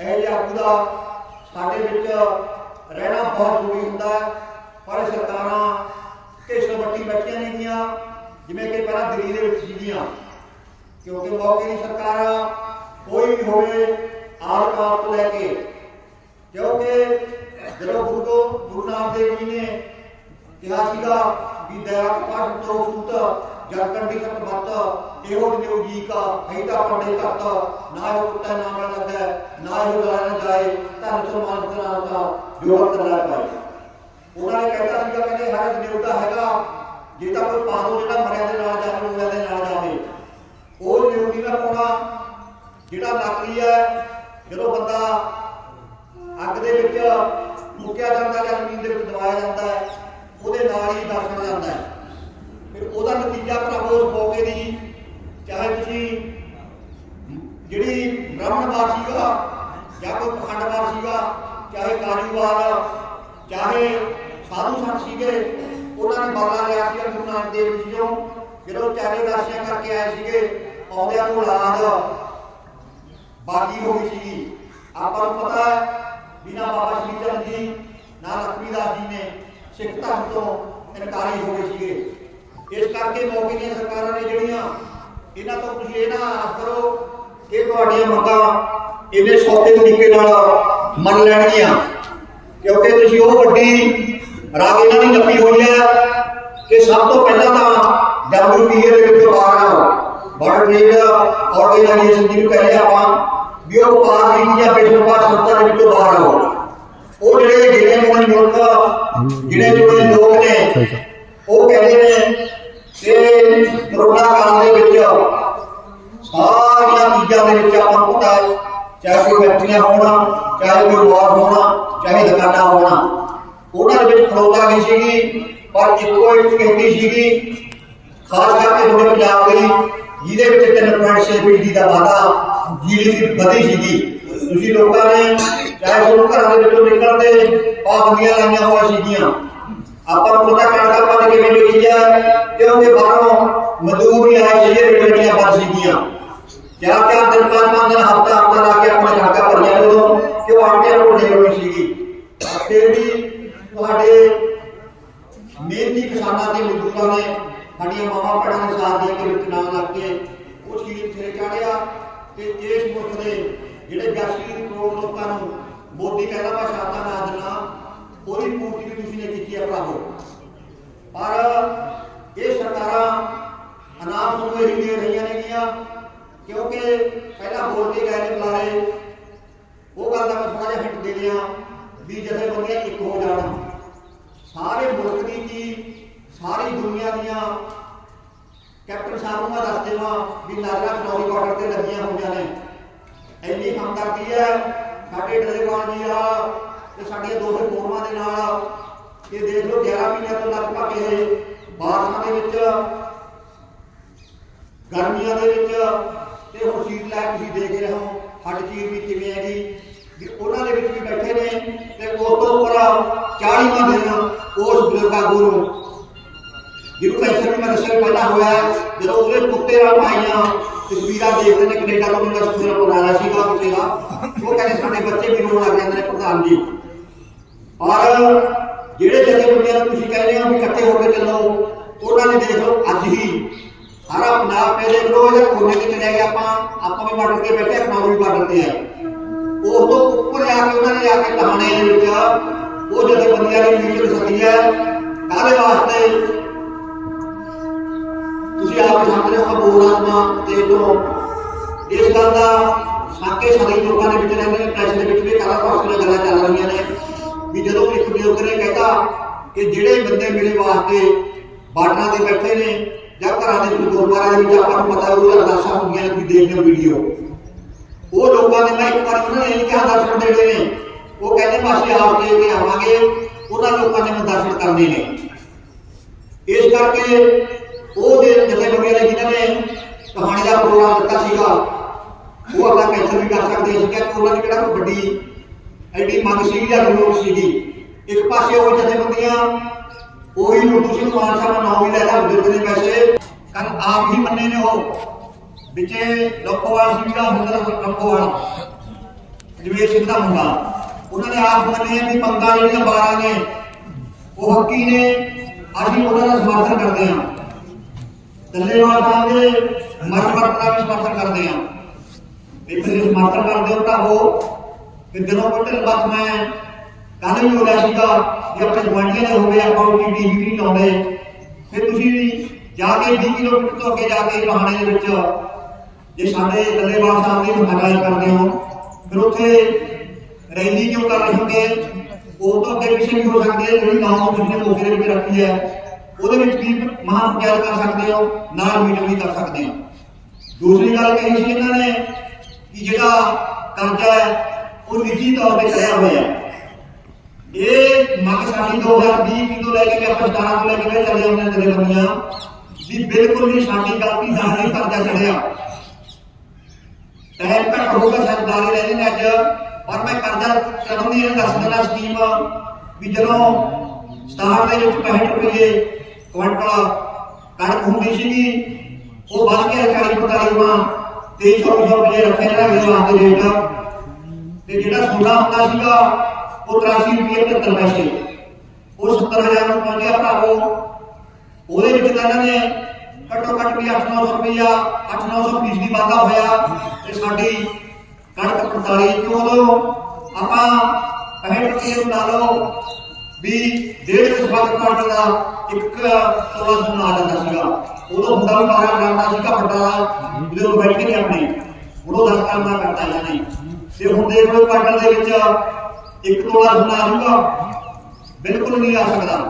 ਇਹ ਜਿਹਾ ਆਗੂ ਦਾ ਸਾਡੇ ਵਿੱਚ ਰਹਿਣਾ ਬਹੁਤ ਜ਼ਰੂਰੀ ਹੁੰਦਾ ਹੈ। ਪਰ ਸਰਕਾਰਾਂ ਘੇਸਲ ਵੱਟੀ ਬੈਠੀਆਂ ਨੇਗੀਆਂ ਜਿਵੇਂ ਕਿ ਪਹਿਲਾਂ ਦਿੱਲੀ ਦੇ ਵਿੱਚ ਸੀਗੀਆਂ ਕਿਉਂਕਿ ਮੌਕੇ ਦੀ ਸਰਕਾਰਾਂ ਕੋਈ ਵੀ ਹੋਵੇ ਆਲ ਕਾਲ ਤੋਂ ਲੈ ਕੇ, ਕਿਉਂਕਿ ਜਦੋਂ ਗੁਰੂ ਤੋਂ ਗੁਰੂ ਨਾਨਕ ਦੇਵ ਜੀ ਨੇ ਕਿਹਾ ਸੀਗਾ ਵੀ ਦਇਆ ਕਪਾਟ ਤੋਂ ਸੂਤ ਜਨ ਕੰਡੀ ਮਤ ਇਹੋ ਨਿਉ ਜੀ ਕਾ ਨਹੀਂ ਪੜੇ ਘੱਟ ਨਾ ਇਹ ਕੁੱਤਾ ਨਾ ਮਰ ਲੱਗਾ, ਨਾ ਇਹ ਲਾਇਆ ਜਾਏ, ਧਨ ਸਨਮਾਨ ਕਰਾ ਦਾ ਜੋ ਕਰਨਾ ਪਾਏ ਉਹਨਾਂ ਨੇ ਕਹਿਤਾ ਸੀਗਾ, ਕਹਿੰਦੇ, ਹਰ ਨਿਉ ਹੈਗਾ, ਜੇ ਤਾਂ ਕੋਈ ਪਾਦੋ ਜਿਹੜਾ ਮਰਿਆ ਦੇ ਨਾਲ ਜਾਵੇ ਉਹ ਦੇ ਨਾਲ ਜਾਵੇ। ਉਹ ਨਿਉ ਨਹੀਂ ਪਾਉਣਾ ਜਿਹੜਾ ਨਕਲੀ ਹੈ, ਜਦੋਂ ਬੰਦਾ ਅੱਗ ਦੇ ਵਿੱਚ ਮੁੱਕਿਆ ਜਾਂਦਾ ਜਾਂ ਜ਼ਮੀਨ ਦੇ ਵਿੱਚ ਦਬਾਇਆ ਜਾਂਦਾ ਹੈ, ਉਹਦੇ ਨਾਲ ਹੀ ਦਰਸ਼ਨ ਜਾਂਦਾ ਹੈ। ਫਿਰ ਉਹਦਾ ਨਤੀਜਾ ਪ੍ਰਭੂ ਉਸ ਮੌਕੇ ਦੀ ਚਾਹੇ ਤੁਸੀਂ ਜਿਹੜੀ ਬ੍ਰਾਹਮਣਵਾਰ ਸੀਗਾ ਜਾਂ ਕੋਈ ਪਖੰਡਵਾਰ ਸੀਗਾ, ਚਾਹੇ ਕਾਰੀਵਾਰ ਚਾਹੇ ਸਾਧੂ ਸੰਤ ਸੀਗੇ, ਉਹਨਾਂ ਨੇ ਬਦਲਾ ਲਿਆ ਸੀ ਗੁਰੂ ਨਾਨਕ ਦੇਵ ਜੀ ਤੋਂ। ਜਦੋਂ ਚਾਰੇ ਦਾਸੀਆਂ ਕਰਕੇ ਆਏ ਸੀਗੇ, ਆਉਂਦਿਆਂ ਨੂੰ ਔਲਾਦ ਬਾਗੀ ਹੋ ਗਈ ਸੀਗੀ। ਆਪਾਂ ਨੂੰ ਪਤਾ ਹੈ, ਬਿਨਾ ਬਾਬਾ ਸ਼੍ਰੀ ਚੰਦ ਜੀ, ਨਾ ਲਖਮੀ ਦਾਸ ਜੀ ਨੇ ਸਿੱਖ ਧਰਮ ਤੋਂ ਇਨਕਾਰੀ ਹੋ ਗਏ ਸੀਗੇ। ਇਸ ਕਰਕੇ ਮੌਕੇ ਦੀਆਂ ਸਰਕਾਰਾਂ ਨੇ ਜਿਹੜੀਆਂ, ਇਹਨਾਂ ਤੋਂ ਤੁਸੀਂ ਇਹ ਨਾ ਆਸ ਕਰੋ ਕਿ ਤੁਹਾਡੀਆਂ ਮੰਗਾਂ ਇਹਨੇ ਸੌਦੇ ਤਰੀਕੇ ਨਾਲ ਮੰਨ ਲੈਣਗੀਆਂ। ਕਿਉਂਕਿ ਤੁਸੀਂ ਉਹ ਵੱਡੀ ਰਾਗ ਇਹਨਾਂ ਦੀ ਨੱਪੀ ਹੋਈ ਹੈ ਕਿ ਸਭ ਤੋਂ ਪਹਿਲਾਂ ਤਾਂ WPA ਦੇ ਵਿੱਚ ਬਾਹਰ ਆਓ ਟ੍ਰੇਡ ਆਰਗੇਨਾਈਜੇਸ਼ਨ ਜਿਹਨੂੰ ਕਹਿੰਦੇ ਆਪਾਂ ਵੀ ਉਹ ਵਪਾਰ ਨੀਤੀ ਜਾਂ ਵਿਸ਼ਵ ਸੰਸਥਾ ਦੇ ਵਿੱਚੋਂ ਬਾਹਰ ਆਓ। ਉਹ ਜਿਹੜੇ ਜਿਹੜੇ ਮੁਲਕ ਜਿਹੜੇ ਜੁੜੇ ਲੋਕ ਨੇ, ਉਹ ਕਹਿੰਦੇ ਨੇ ਕਿ ਕਰੋਨਾ ਕਾਲ ਦੇ ਵਿੱਚ ਸਾਰੀਆਂ ਚੀਜ਼ਾਂ ਦੇ ਵਿੱਚ ਆਪਾਂ ਨੂੰ ਪਤਾ ਹੈ, ਚਾਹੇ ਕੋਈ ਫੈਕਟਰੀਆਂ ਹੋਣਾ, ਚਾਹੇ ਕੋਈ ਵਾਰ ਹੋਣਾ, ਚਾਹੇ ਦੁਕਾਨਾਂ ਹੋਣਾ, ਉਹਨਾਂ ਦੇ ਵਿੱਚ ਖੜੋਤਾ ਨਹੀਂ ਸੀਗੀ, ਪਰ ਇੱਕੋ ਇੱਕ ਖੇਤੀ ਸੀਗੀ, ਖਾਸ ਕਰਕੇ ਤੁਹਾਡੇ ਪੰਜਾਬ ਦੀ ਜਿਹਦੇ ਵਿੱਚ 3.6 ਫੀਸਦੀ ਦਾ ਵਾਧਾ ਜੀਡੀਪੀ ਵਧੀ ਸੀਗੀ। ਤੁਸੀਂ ਲੋਕਾਂ ਨੇ ਚਾਹੇ ਤੁਹਾਨੂੰ ਘਰਾਂ ਦੇ ਵਿੱਚੋਂ ਨਿਕਲਦੇ ਪਾਬੰਦੀਆਂ ਲਾਈਆਂ ਹੋਈਆਂ ਸੀਗੀਆਂ। ਆਪਾਂ ਨੂੰ ਪਤਾ ਕਣਕਾਂ ਪਾਣੀ ਕਿਵੇਂ ਲਿਖੀ ਹੈ ਕਿਉਂਕਿ ਬਾਹਰੋਂ ਮਜ਼ਦੂਰ ਨਹੀਂ ਆਏ ਸੀਗੇ ਰੇੜੀਆਂ ਬੰਦ ਸੀਗੀਆਂ ਚਾਰ ਚਾਰ ਦਿਨ ਪੰਜ ਪੰਜ ਦਿਨ ਹਫਤਾ ਹਫਤਾ ਲਾ ਕੇ ਆਪਣਾ ਕਣਕਾਂ ਭਰੀਆਂ ਨੇ ਉਦੋਂ, ਕਿ ਉਹ ਆਟੇ ਨੂੰ ਦੇ ਹੋਈ ਸੀਗੀ। ਫਿਰ ਵੀ ਤੁਹਾਡੇ ਮਿਹਨਤੀ ਕਿਸਾਨਾਂ ਤੇ ਮਜ਼ਦੂਰਾਂ ਨੇ, ਸਾਡੀਆਂ ਮਾਵਾਂ ਭੈਣਾਂ ਦੇ ਸਾਥ ਦੇ ਕੇ ਵਿੱਚ ਨਾਲ ਲੱਗ ਕੇ ਉਹ ਸ਼ਹੀਦ ਸਿਰੇ ਚਾੜਿਆ। ਤੇ ਇਸ ਮੁਲਕ ਦੇ ਜਿਹੜੇ 82 ਕਰੋੜ ਲੋਕਾਂ ਨੂੰ ਮੋਦੀ ਕਹਿੰਦਾ, ਮੈਂ ਸ਼ਾਦਾ ਨਾ ਦੇਣਾ। ਉਹਦੀ ਪੂਰਤੀ ਵੀ ਤੁਸੀਂ ਨੇ ਕੀਤੀ ਹੈ, ਭਰਾਵੋ। ਪਰ ਅਨਾਪ ਨੂੰ ਇਹ ਦੇ ਰਹੀਆਂ ਨੇਗੀਆਂ ਕਿਉਂਕਿ ਪਹਿਲਾਂ ਬੋਲ ਕੇ ਗਏ ਨੇ ਬੁਲਾਰੇ ਉਹ ਗੱਲ ਦਾ ਮੈਂ ਥੋੜਾ ਜਿਹਾ ਹਿੰਟ ਦੇ ਦਿਆਂ ਵੀ ਜਦੋਂ ਬੰਦੀਆਂ ਇੱਕ ਹੋ ਜਾਣ ਸਾਰੇ ਮੁਲਕ ਦੀ ਕੀ, ਸਾਰੀ ਦੁਨੀਆ ਦੀਆਂ ਕੈਪਟਨ ਸਾਹਿਬ ਨੂੰ ਮੈਂ ਦੱਸ ਦੇਵਾਂ ਵੀ ਨਾਜ਼ਰਾ ਚਨੌਰੀ ਬਾਰਡਰ ਤੇ ਲੱਗੀਆਂ ਹੋਈਆਂ ਨੇ। ਇੰਨੀ ਹਮਦਰਦੀ ਹੈ, ਸਾਡੇ ਡਰੇਵਾਨ ਜੀ ਆ ਤੇ ਸਾਡੀਆਂ ਦੋ ਫੋਰਮਾਂ ਦੇ ਨਾਲ ਇਹ ਦੇਖ ਲਓ 11 ਮਹੀਨਿਆਂ ਤੋਂ ਲਗਭਗ ਇਹ ਬਾਰਸ਼ਾਂ ਦੇ ਵਿੱਚ ਗਰਮੀਆਂ ਦੇ ਵਿੱਚ ਤੇ ਹੁਣ ਸੀਟ ਲੈ ਤੁਸੀਂ ਦੇਖ ਰਹੇ ਹੋ ਹੱਡ ਚੀਰ ਵੀ ਕਿਵੇਂ ਹੈਗੀ ਵੀ ਉਹਨਾਂ ਦੇ ਵਿੱਚ ਵੀ ਬੈਠੇ ਨੇ ਤੇ ਉਸ ਤੋਂ ਉੱਪਰ 40ਵਾਂ ਦਿਨ ਉਸ ਬਜ਼ੁਰਗਾਂ ਗੁਰੂ। ਜਿਹਨੂੰ ਪੈਸੇ ਵੀ ਮੈਂ ਦੱਸਿਆ ਪਹਿਲਾਂ ਹੋਇਆ, ਜਦੋਂ ਉਹਦੇ ਕੁੱਤੇ ਨਾਲ ਪਾਈਆਂ ਤਸਵੀਰਾਂ ਦੇਖਦੇ ਨੇ, ਕੈਨੇਡਾ ਤੋਂ ਮੇਰਾ ਤਸਵੀਰਾਂ ਬਣਾਇਆ ਸੀਗਾ ਕੁੱਤੇ ਦਾ। ਉਹ ਕਹਿੰਦੇ ਸਾਡੇ ਬੱਚੇ ਵੀ ਰੋਣ ਲੱਗ ਜਾਂਦੇ ਨੇ ਪ੍ਰਧਾਨ ਜੀ। ਔਰ ਜਿਹੜੇ ਜਥੇ ਬੰਦਿਆਂ ਨੂੰ ਤੁਸੀਂ ਕਹਿੰਦੇ ਹੋ ਵੀ ਇਕੱਠੇ ਹੋ ਕੇ ਚੱਲੋ, ਉਹਨਾਂ ਨੇ ਦੇਖ ਲਓ ਅੱਜ ਹੀ ਸਾਰਾ ਪੰਜਾਬ ਪੇ ਦੇਖ ਲਓ ਇਹਦੇ ਕੋਨੇ ਤੇ ਚਲੇ ਗਏ ਆਪਾਂ ਆਪਾਂ ਵੀ ਬਾਰਡਰ ਤੇ ਬੈਠੇ, ਆਪਣਾ ਵੀ ਬਾਰਡਰ ਤੇ ਹੈ ਉਸ ਤੋਂ ਉੱਪਰ ਜਾ ਕੇ ਉਹਨਾਂ ਨੇ ਜਾ ਕੇ ਟਹਾਣੇ ਦੇ ਵਿੱਚ। ਉਹ ਜਥੇ ਬੰਦਿਆਂ ਦੀ ਮੀਟਿੰਗ ਸੱਦੀ ਹੈ ਕਾਹਦੇ ਵਾਸਤੇ? ਤੁਸੀਂ ਆਪ ਸਮਝ ਰਹੇ ਹੋ ਬੋਲਾਂਗਾ ਤੇ ਤੋਂ ਇਸ ਗੱਲ ਦਾ ਸਾਕੇ ਸਾਰੇ ਲੋਕਾਂ ਦੇ ਵਿੱਚ ਰਹਿੰਦੇ ਨੇ ਪ੍ਰੈਸ ਦੇ ਵਿੱਚ ਵੀ ਕਾਲਾ ਪਾਸੇ ਗੱਲਾਂ ਚੱਲ ਰਹੀਆਂ ਨੇ। ਵੀ ਜਦੋਂ ਇੱਕ ਬਜ਼ੁਰਗ ਨੇ ਕਹਿਤਾ ਕਿ ਜਿਹੜੇ ਬੰਦੇ ਮੇਰੇ ਵਾਸਤੇ ਬਾਰਡਰਾਂ ਤੇ ਬੈਠੇ ਨੇ ਜਾਂ ਘਰਾਂ ਦੇ ਵਿੱਚ ਗੁਰਦੁਆਰਾ ਦੇ ਵਿੱਚ ਆਪਾਂ ਨੂੰ ਪਤਾ ਉਹ ਅਰਦਾਸਾਂ ਹੁੰਦੀਆਂ ਨੇ ਤੁਸੀਂ ਦੇਖਦੇ ਵੀਡੀਓ। ਉਹ ਲੋਕਾਂ ਨੇ ਮੈਂ ਇੱਕ ਵਾਰ ਉਹਨਾਂ ਨੇ ਇਹ ਕਿਹਾ ਦਰਸ਼ਨ ਦੇਣੇ ਨੇ, ਉਹ ਕਹਿੰਦੇ ਪਾਸੇ ਆਪ ਦੇ ਕੇ ਆਵਾਂਗੇ, ਉਹਨਾਂ ਲੋਕਾਂ ਨੇ ਦਰਸ਼ਨ ਕਰਨੇ ਨੇ। ਇਸ ਕਰਕੇ ਉਹ ਦੇ ਜਥੇ ਬੰਦੇ ਨੇ, ਜਿਨ੍ਹਾਂ ਨੇ ਕਹਾਣੀ ਦਾ ਪ੍ਰੋਗਰਾਮ ਦਿੱਤਾ ਸੀਗਾ, ਉਹ ਆਪਣਾ ਕੈਂਸਲ ਵੀ ਕਰ ਸਕਦੇ ਸੀ ਕਿ ਉਹਨਾਂ ਦੀ ਕਿਹੜਾ ਵੱਡੀ ਐਡੀ ਮੰਗ ਸੀ ਜਾਂ ਲੋੜ ਸੀਗੀ। ਇੱਕ ਪਾਸੇ ਉਹ ਜਥੇਬੰਦੀਆਂ ਬੰਦੀਆਂ ਉਹੀ ਉਰਦੂ ਸਿੰਘ ਮਾਨ ਸਾਹਿਬ ਦਾ ਨਾਮ ਵੀ ਲੈ ਲਿਆ ਬਜ਼ੁਰਗ ਨੇ ਵੈਸੇ ਕੱਲ ਆਪ ਹੀ ਮੰਨੇ ਨੇ ਉਹ ਵਿੱਚੇ ਲੋਕੋਵਾਲ ਸਿੰਘ ਦਾ ਹੁੰਦਰ ਲੋਕੋਵਾਲ ਜਵੇਰ ਸਿੰਘ ਦਾ ਮੁੰਡਾ ਉਹਨਾਂ ਨੇ ਆਪ ਮੰਨੇ ਵੀ ਪੰਗਾ ਜਿਹੜੀਆਂ 12 ਨੇ ਉਹ ਹੱਕੀ ਨੇ ਅਸੀਂ ਉਹਨਾਂ ਦਾ ਸਮਰਥਨ ਕਰਦੇ ਹਾਂ ਦੱਲੇਵਾਲ ਸਾਹਿਬ ਦੇ ਮਰਮਤ ਦਾ ਵੀ ਸਮਰਥਨ ਕਰਦੇ ਹਾਂ ਤੇ ਫਿਰ ਜੇ ਸਮਰਥਨ ਕਰਦੇ ਹੋ ਤਾਂ ਉਹ ਕਿ ਜਦੋਂ ਕੋਈ ਢਿੱਲ ਬਸ ਮੈਂ ਕੱਲ ਵੀ ਹੋਇਆ ਸੀਗਾ ਜੇ ਆਪਣੇ ਗਵਾਂਢੀਆਂ ਦੇ ਹੋਵੇ ਆਪਾਂ ਉਹ ਟੀਵੀ ਨਹੀਂ ਲਾਉਂਦੇ। ਫਿਰ ਤੁਸੀਂ ਜਾ ਕੇ 20 ਕਿਲੋਮੀਟਰ ਤੋਂ ਅੱਗੇ ਜਾ ਕੇ ਰਹਾਣੇ ਦੇ ਵਿੱਚ, ਜੇ ਸਾਡੇ ਦੱਲੇਵਾਲ ਸਾਹਿਬ ਦੀ ਹਮਾਇਤ ਕਰਦੇ ਹੋ, ਫਿਰ ਉੱਥੇ ਰੈਲੀ ਕਿਉਂ ਕਰ ਰਹੇ ਹੁੰਦੇ ਉਹ ਤੋਂ ਅੱਗੇ ਪਿੱਛੇ ਵੀ ਹੋ ਸਕਦੇ ਆ, ਜਿਹੜੀ ਨਾਮ ਤੁਸੀਂ ਨੇ ਮੌਕੇ ਦੇ ਵਿੱਚ ਰੱਖੀ ਹੈ, ਉਹਦੇ ਵਿੱਚ ਵੀ ਮਹਾਂ ਪ੍ਰਚਾਰ ਕਰ ਸਕਦੇ ਹੋ, ਨਾਲ ਮੀਟਿੰਗ ਵੀ ਕਰ ਸਕਦੇ ਹੋ। ਦੂਸਰੀ ਗੱਲ ਕਹੀ ਸੀ ਇਹਨਾਂ ਨੇ ਕਿ ਜਿਹੜਾ ਕਰਜ਼ਾ ਹੈ, ਉਹ ਨਿੱਜੀ ਤੌਰ ਤੇ ਕਰਿਆ ਹੋਇਆ ਹੈ। ਇਹ ਮੰਗ ਸਾਡੀ 2020 ਕੀ ਤੋਂ ਲੈ ਕੇ ਆਪਾਂ 17 ਤੋਂ ਲੈ ਕੇ ਮੈਂ ਚੱਲੇ ਹੁੰਦੇ ਜਿਹੜੇ ਬੰਦੀਆਂ ਵੀ ਬਿਲਕੁਲ ਨਹੀਂ ਸਾਡੀ ਗਲਤੀ ਦਾ ਨਹੀਂ ਕਰਜ਼ਾ ਚੜਿਆ ਟਾਈਮ ਘੱਟ ਹੋਊਗਾ ਸਰਦਾਰੀ ਰਹਿੰਦੇ ਨੇ ਅੱਜ। ਪਰ ਮੈਂ ਕਰਜ਼ਾ ਚੜਨ ਦੀ ਦੱਸ ਦੇਣਾ ਸਕੀਮ ਵੀ ਜਦੋਂ ਸਟਾਰਟ ਦੇ ਵਿੱਚ 65 ਰੁਪਏ ਕੁਇੰਟਲ ਕਣਕ ਹੁੰਦੀ ਸੀਗੀ, ਉਹ ਵੱਧ ਕੇ 40 45 ਵਾਂ 2300 ਰੁਪਏ ਰੱਖੇ ਨੇ ਅਗਲੇ ਵਾਰ ਰੇਟ ਤੇ ਜਿਹੜਾ ਸੋਨਾ ਹੁੰਦਾ ਸੀਗਾ ਉਹ 83 ਰੁਪਏ 75 ਪੈਸੇ ਉਹ 70000 ਨੂੰ ਪਹੁੰਚਿਆ ਭਰਾਵੋ। ਉਹਦੇ ਵਿੱਚ ਤਾਂ ਇਹਨਾਂ ਨੇ ਘੱਟੋ ਘੱਟ ਵੀ 8-900 ਰੁਪਇਆ 8-900 ਫੀਸ ਦੀ ਵਾਧਾ ਹੋਇਆ ਤੇ ਸਾਡੀ ਕਣਕ 45 ਕਿਉਂ ਆਪਾਂ 65 ਰੁਪਏ ਨੂੰ ਲਾ ਲਓ ਵੀ ਡੇਢ ਕੁ ਕੁਆਂਟਲ ਦਾ ਇੱਕ ਤੋਲਾ ਸੋਨਾ ਜਾਂਦਾ ਸੀਗਾ। ਉਦੋਂ ਹੁੰਦਾ ਵੀ 12 ਗ੍ਰਾਮ ਦਾ ਸੀਗਾ ਵੱਡਾ ਉਹਦੇ ਬੈਠ ਕੇ ਆਪਣੇ। ਹੁਣ 10 ਗ੍ਰਾਮ ਦਾ ਕਰਤਾ ਜਾਂ ਨਹੀਂ ਤੇ ਹੁਣ ਦੇਖ ਲਓ ਕੁਆਂਟਲ ਦੇ ਵਿੱਚ ਇੱਕ ਤੋਲਾ ਸੋਨਾ ਆ ਬਿਲਕੁਲ ਨਹੀਂ ਆ ਸਕਦਾ।